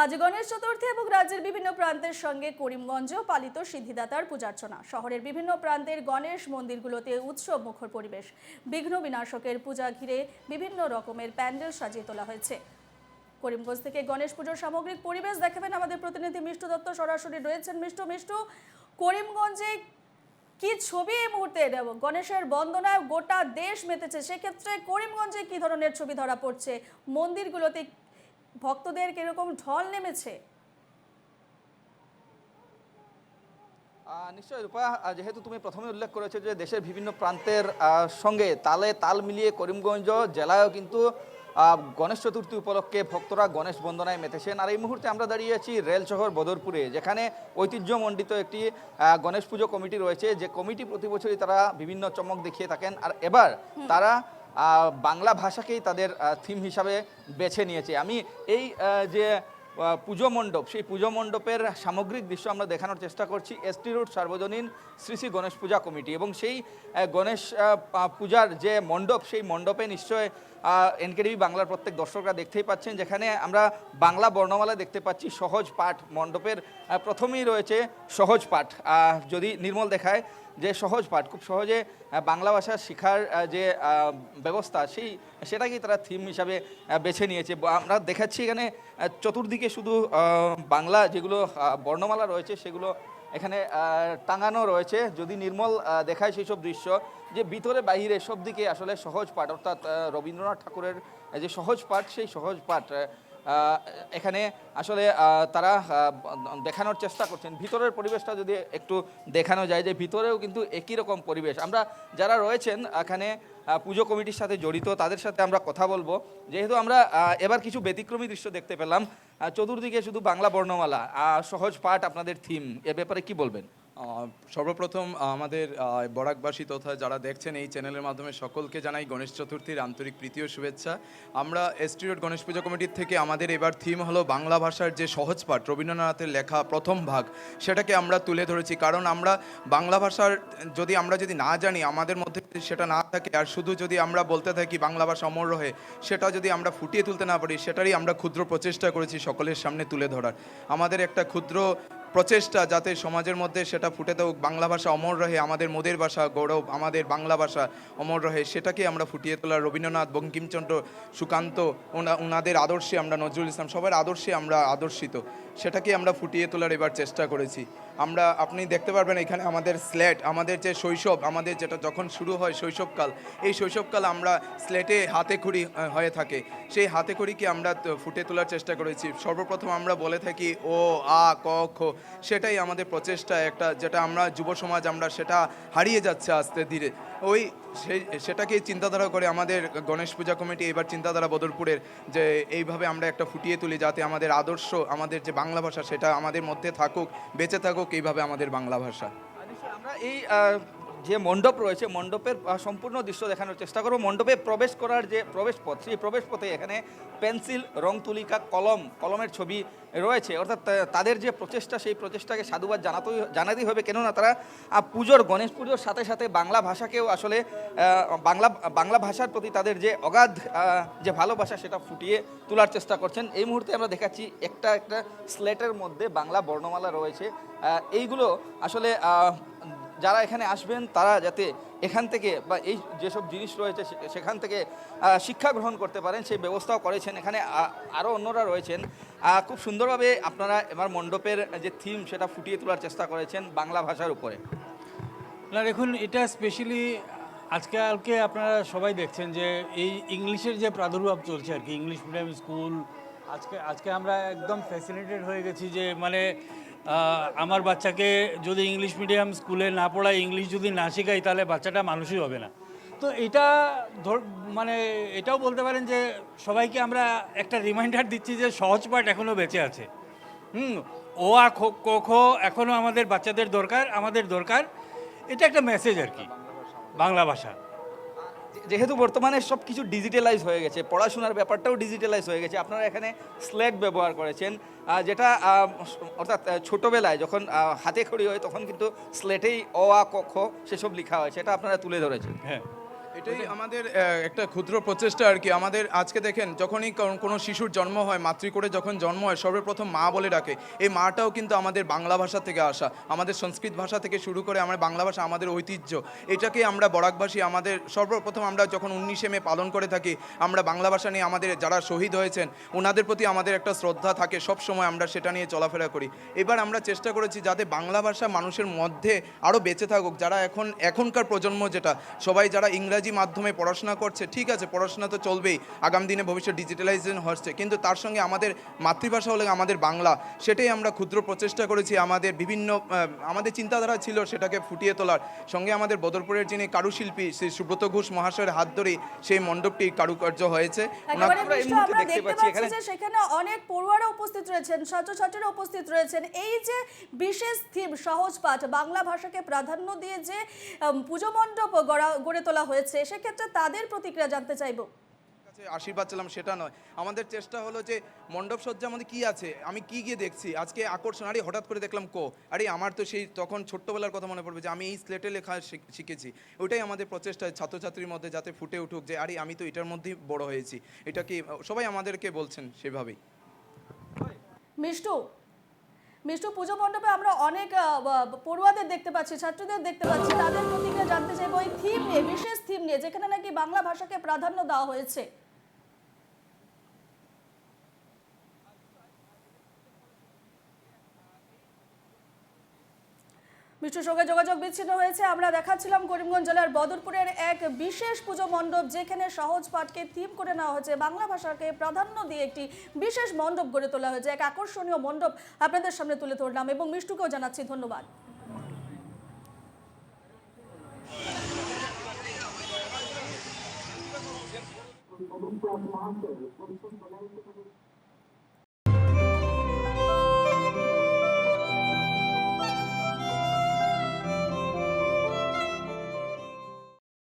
আজ গণেশ চতুর্থী এবং রাজ্যের বিভিন্ন প্রান্তের সঙ্গে করিমগঞ্জেও পালিত সিদ্ধিদাতার পূজার্চনা। শহরের বিভিন্ন প্রান্তের গণেশ মন্দিরগুলোতে উৎসব মুখর পরিবেশ। বিঘ্ন বিনাশকের পূজা ঘিরে বিভিন্ন রকমের প্যান্ডেল সাজিয়ে তোলা হয়েছে। করিমগঞ্জ থেকে গণেশ পুজোর সামগ্রিক পরিবেশ দেখাবেন আমাদের প্রতিনিধি মিষ্টু দত্ত। সরাসরি রয়েছেন মিষ্টু। মিষ্টু, করিমগঞ্জে কি ছবি এই মুহূর্তে? গণেশের বন্দনায় গোটা দেশ মেতেছে। সেক্ষেত্রে করিমগঞ্জে কি ধরনের ছবি ধরা পড়ছে? মন্দিরগুলোতে ভক্তদের কীরকম ঢল নেমেছে? আহ, নিশ্চয়ই রূপা যেহেতু তুমি প্রথমে উল্লেখ করেছ যে দেশের বিভিন্ন প্রান্তের সঙ্গে তালে তাল মিলিয়ে করিমগঞ্জ জেলায়ও কিন্তু গণেশ চতুর্থী উপলক্ষে ভক্তরা গণেশ বন্দনায় মেতেছেন। আর এই মুহূর্তে আমরা দাঁড়িয়ে আছি রেল শহর বদরপুরে যেখানে ঐতিহ্যমণ্ডিত একটি আহ, গণেশ পুজো কমিটি রয়েছে। যে কমিটি প্রতি বছরই তারা বিভিন্ন চমক দেখিয়ে থাকেন। আর এবার তারা বাংলা ভাষাকেই তাদের থিম হিসাবে বেছে নিয়েছে। আমি এই যে পুজো মণ্ডপ, সেই পুজো মণ্ডপের সামগ্রিক দৃশ্য আমরা দেখানোর চেষ্টা করছি। এসটি রোড সার্বজনীন শ্রী শ্রী গণেশ পূজা কমিটি এবং সেই গণেশ পূজার যে মণ্ডপ, সেই মণ্ডপে নিশ্চয় এনকেডিবি বাংলার প্রত্যেক দর্শকরা দেখতেই পাচ্ছেন, যেখানে আমরা বাংলা বর্ণমালা দেখতে পাচ্ছি, সহজ পাঠ মণ্ডপের প্রথমেই রয়েছে সহজ পাঠ। যদি নির্মল দেখায় যে সহজ পাঠ, খুব সহজে বাংলা ভাষা শেখার যে ব্যবস্থা, সেই, সেটাকেই তারা থিম হিসাবে বেছে নিয়েছে। আমরা দেখাচ্ছি এখানে চতুর্দিকে শুধু বাংলা যেগুলো বর্ণমালা রয়েছে, সেগুলো এখানে টাঙানো রয়েছে। যদি নির্মল দেখায় সেই সব দৃশ্য, যে ভিতরে বাহিরে সব দিকে আসলে সহজ পাঠ, অর্থাৎ রবীন্দ্রনাথ ঠাকুরের, যে সহজ পাঠ, সেই সহজ পাঠ এখানে আসলে তারা দেখানোর চেষ্টা করছেন। ভিতরের পরিবেশটা যদি একটু দেখানো যায় যে ভিতরেও কিন্তু একই রকম পরিবেশ। আমরা যারা রয়েছেন এখানে পুজো কমিটির সাথে জড়িত, তাদের সাথে আমরা কথা বলব। যেহেতু আমরা এবার কিছু ব্যতিক্রমী দৃশ্য দেখতে পেলাম চতুর্দিকে শুধু বাংলা বর্ণমালা সহজ পাঠ আপনাদের থিম, এ ব্যাপারে কি বলবেন? সর্বপ্রথম আমাদের বরাকবাসী তথা যারা দেখছেন এই চ্যানেলের মাধ্যমে সকলকে জানাই গণেশ চতুর্থীর আন্তরিক প্রীতি ও শুভেচ্ছা। আমরা এসটি গণেশ পুজো কমিটির থেকে আমাদের এবার থিম হলো বাংলা ভাষার যে সহজ পাঠ, রবীন্দ্রনাথের লেখা প্রথম ভাগ, সেটাকে আমরা তুলে ধরেছি। কারণ আমরা বাংলা ভাষার, যদি আমরা যদি না জানি, আমাদের মধ্যে সেটা না থাকে, আর শুধু যদি আমরা বলতে থাকি বাংলা ভাষা অমর রহে, সেটা যদি আমরা ফুটিয়ে তুলতে না পারি, সেটারই আমরা ক্ষুদ্র প্রচেষ্টা করেছি সকলের সামনে তুলে ধরার। আমাদের একটা ক্ষুদ্র প্রচেষ্টা যাতে সমাজের মধ্যে সেটা ফুটে থাকুক, বাংলা ভাষা অমর রহে, আমাদের মোদের ভাষা গৌরব, আমাদের বাংলা ভাষা অমর রহে সেটাকে আমরা ফুটিয়ে তোলার রবীন্দ্রনাথ, বঙ্কিমচন্দ্র, সুকান্ত, ওনা- ওনাদের আদর্শে আমরা নজরুল ইসলাম, সবার আদর্শে আমরা আদর্শিত, সেটাকে আমরা ফুটিয়ে তোলার এবার চেষ্টা করেছি। আমরা, আপনি দেখতে পারবেন এখানে আমাদের স্লেট আমাদের যে শৈশব, আমাদের যেটা যখন শুরু হয় শৈশবকাল, এই শৈশবকাল আমরা স্লেটে হাতে খড়ি হয়ে থাকে। সেই হাতে খড়িকে আমরা ফুটে তোলার চেষ্টা করেছি। সর্বপ্রথম আমরা বলে থাকি ও, আ, ক, খ সেটাই আমাদের প্রচেষ্টা, একটা যেটা আমরা যুব সমাজ আমরা সেটা হারিয়ে যাচ্ছে আস্তে ধীরে। ওই সেই সেটাকেই চিন্তাধারা করে আমাদের গণেশ পূজা কমিটি এবার চিন্তাধারা বদরপুরের যে এইভাবে আমরা একটা ফুটিয়ে তুলি যাতে আমাদের আদর্শ, আমাদের যে বাংলা ভাষা সেটা আমাদের মধ্যে থাকুক, বেঁচে থাকুক, এইভাবে আমাদের বাংলা ভাষা। আমরা এই যে মণ্ডপ রয়েছে, মণ্ডপের সম্পূর্ণ দৃশ্য দেখানোর চেষ্টা করব। মণ্ডপে প্রবেশ করার যে প্রবেশ পথ সেই প্রবেশ পথে এখানে পেন্সিল, রং তুলিকা, কলম, কলমের ছবি রয়েছে। অর্থাৎ তাদের যে প্রচেষ্টা, সেই প্রচেষ্টাকে সাধুবাদ জানাতেই জানাতেই হবে। কেননা তারা পুজোর, গণেশ পুজোর সাথে সাথে বাংলা ভাষাকেও আসলে বাংলা বাংলা ভাষার প্রতি তাদের যে অগাধ যে ভালোবাসা, সেটা ফুটিয়ে তোলার চেষ্টা করছেন। এই মুহূর্তে আমরা দেখাচ্ছি একটা একটা স্লেটের মধ্যে বাংলা বর্ণমালা রয়েছে। এইগুলো আসলে যারা এখানে আসবেন, তারা যাতে এখান থেকে বা এই যেসব জিনিস রয়েছে সেখান থেকে শিক্ষা গ্রহণ করতে পারেন, সেই ব্যবস্থাও করেছেন। এখানে আরও অন্যরা রয়েছেন। খুব সুন্দরভাবে আপনারা এবার মণ্ডপের যে থিম, সেটা ফুটিয়ে তোলার চেষ্টা করেছেন বাংলা ভাষার উপরে। না, দেখুন, এটা স্পেশালি আজকালকে আপনারা সবাই দেখছেন যে এই ইংলিশের যে প্রাদুর্ভাব চলছে আর কি, ইংলিশ মিডিয়াম স্কুল আজকে আজকে আমরা একদম ফ্যাসিনেটেড হয়ে গেছি যে মানে আমার বাচ্চাকে যদি ইংলিশ মিডিয়াম স্কুলে না পড়ায় ইংলিশ যদি না শেখাই তাহলে বাচ্চাটা মানুষই হবে না। তো এটা ধর মানে এটাও বলতে পারেন যে সবাইকে আমরা একটা রিমাইন্ডার দিচ্ছি যে সহজ পাঠ এখনও বেঁচে আছে। হুম, ও আ খো খ এখনও আমাদের বাচ্চাদের দরকার, আমাদের দরকার। এটা একটা মেসেজ আর কি। বাংলা ভাষা। যেহেতু বর্তমানে সব কিছু ডিজিটালাইজ হয়ে গেছে, পড়াশোনার ব্যাপারটাও ডিজিটালাইজ হয়ে গেছে। আপনারা এখানে স্লেট ব্যবহার করেছেন যেটা অর্থাৎ ছোটোবেলায় যখন হাতে খড়ি হয়, তখন কিন্তু স্লেটেই অ, আ কক্ষ সেসব লেখা হয়, সেটা আপনারা তুলে ধরেছেন। হ্যাঁ। এটাই আমাদের একটা ক্ষুদ্র প্রচেষ্টা আর কি। আমাদের আজকে দেখেন, যখনই কোন- শিশুর জন্ম হয়, মাতৃ করে যখন জন্ম হয়, সর্বপ্রথম মা বলে ডাকে। এই মাটাও কিন্তু আমাদের বাংলা ভাষা থেকে আসা। আমাদের সংস্কৃত ভাষা থেকে শুরু করে আমার বাংলা ভাষা, আমাদের ঐতিহ্য। এটাকে আমরা বরাকবাসী, আমাদের সর্বপ্রথম আমরা যখন উনিশে মে পালন করে থাকি, আমরা বাংলা ভাষা নিয়ে আমাদের যারা শহীদ হয়েছেন ওনাদের প্রতি আমাদের একটা শ্রদ্ধা থাকে, সব সময় আমরা সেটা নিয়ে চলাফেরা করি। এবার আমরা চেষ্টা করেছি যাতে বাংলা ভাষা মানুষের মধ্যে আরও বেঁচে থাকুক। যারা এখন, এখনকার প্রজন্ম যেটা, সবাই যারা ইংরাজি মাধ্যমে পড়াশোনা করছে ঠিক আছে পড়াশোনা তো চলবেই আগামী দিনে ভবিষ্যৎ ডিজিটালাইজেশন হচ্ছে কিন্তু তার সঙ্গে আমাদের মাতৃভাষা হলে আমাদের বাংলা সেটাই আমরা ক্ষুদ্র প্রচেষ্টা করেছি আমাদের বিভিন্ন আমাদের চিন্তাধারা ছিল সেটাকে ফুটিয়ে তোলার সঙ্গে আমাদের বদরপুরের যিনি কারুশিল্পী শ্রী সুব্রত ঘোষ মহাশয়ের হাত ধরেই সেই মণ্ডপটি কারুকার্য হয়েছে সেখানে অনেক পড়ুয়ারা উপস্থিত রয়েছেন ছাত্রছাত্রীরা উপস্থিত রয়েছেন। এই যে বিশেষ থিম সহজ পাঠ বাংলা ভাষাকে প্রাধান্য দিয়ে যে পুজো মণ্ডপ গড়া- গড়ে তোলা হয়েছে সেক্ষেত্রে তাদের প্রতিক্রিয়া জানতে চাইব। কাছে আশীর্বাদ চাইলাম সেটা নয়। আমাদের চেষ্টা হলো যে মণ্ডপ সজ্জা মধ্যে কি আছে আমি কি গিয়ে দেখছি? আজকে আকর্ষণ আরে হঠাৎ করে দেখলাম কো। আরে আমার তো সেই তখন ছোট্টবেলার কথা মনে পড়বে যে আমি এই স্লেটে লেখা শিখ- শিখেছি। ওইটাই আমাদের প্রচেষ্টা ছাত্রছাত্রীর মধ্যে যাতে ফুটে উঠুক যে আরে আমি তো এটার মধ্যেই বড় হয়েছি। এটা কি সবাই আমাদেরকে বলছেন সেভাবেই। মিষ্টু মিষ্টু পুজো মণ্ডপে আমরা অনেক পড়ুয়াদের দেখতে পাচ্ছি, ছাত্রদের দেখতে পাচ্ছি, তাদের প্রতিক্রিয়া জানতে চাইব। এই থিম নিয়ে, বিশেষ থিম নিয়ে, যেখানে নাকি বাংলা ভাষাকে প্রাধান্য দেওয়া হয়েছে। মিষ্টুর সঙ্গে যোগাযোগ বিচ্ছিন্ন হয়েছে। আমরা দেখাচ্ছিলাম করিমগঞ্জ জেলার বদরপুরের এক বিশেষ পুজো মণ্ডপ, যেখানে সহজ পাঠকে থিম করে নেওয়া হয়েছে। বাংলা ভাষাকে প্রাধান্য দিয়ে একটি বিশেষ মণ্ডপ গড়ে তোলা হয়েছে। এক আকর্ষণীয় মণ্ডপ আপনাদের সামনে তুলে ধরলাম এবং মিষ্টুকেও জানাচ্ছি ধন্যবাদ। Thank.